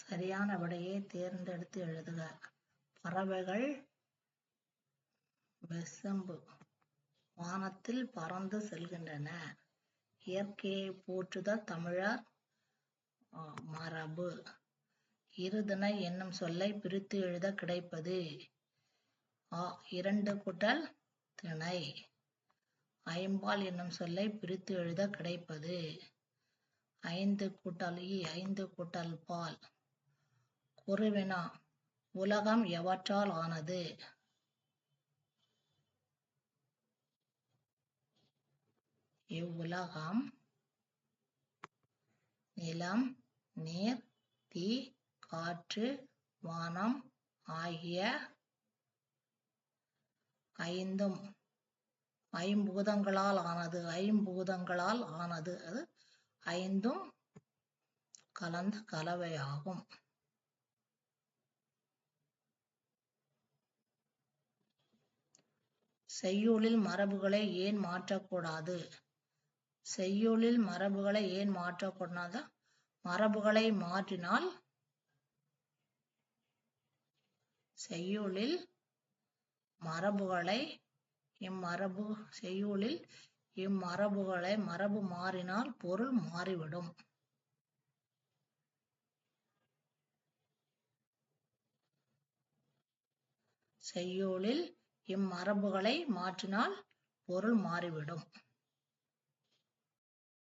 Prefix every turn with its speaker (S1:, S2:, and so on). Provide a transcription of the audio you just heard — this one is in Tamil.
S1: சரியான விடையை தேர்ந்தெடுத்து எழுதுக. பறவைகள் வெசம்பு. வானத்தில் பறந்து செல்கின்றன. இயற்கையை போற்றுதல் தமிழர் மரபு. இருதனை என்னும் சொல்லை பிரித்து எழுத கிடைப்பது. ஆ இரண்டு கூட்டல் திணை. ஐம்பால் என்னும் சொல்லை பிரித்து எழுத கிடைப்பது. ஐந்து கூட்டல் ஈ ஐந்து கூட்டல் பால். குருவினா உலகம் எவற்றால் ஆனது? இவ்வுலகம் நிலம் நீர் தீ காற்று வானம் ஆகிய ஐந்தும் ஐம்பூதங்களால் ஆனது ஐம்பூதங்களால் ஆனது. அது ஐந்தும் கலந்த கலவையாகும். செய்யுளில் மரபுகளை ஏன் மாற்றக்கூடாது? செய்யுளில் மரபுகளை ஏன் மாற்றக்கூடாது? மரபுகளை மாற்றினால் செய்யுளில் மரபுகளை இம்மரபு செய்யுளில் இம்மரபுகளை மரபு மாறினால் பொருள் மாறிவிடும். செய்யுளில் இம்மரபுகளை மாற்றினால் பொருள் மாறிவிடும்.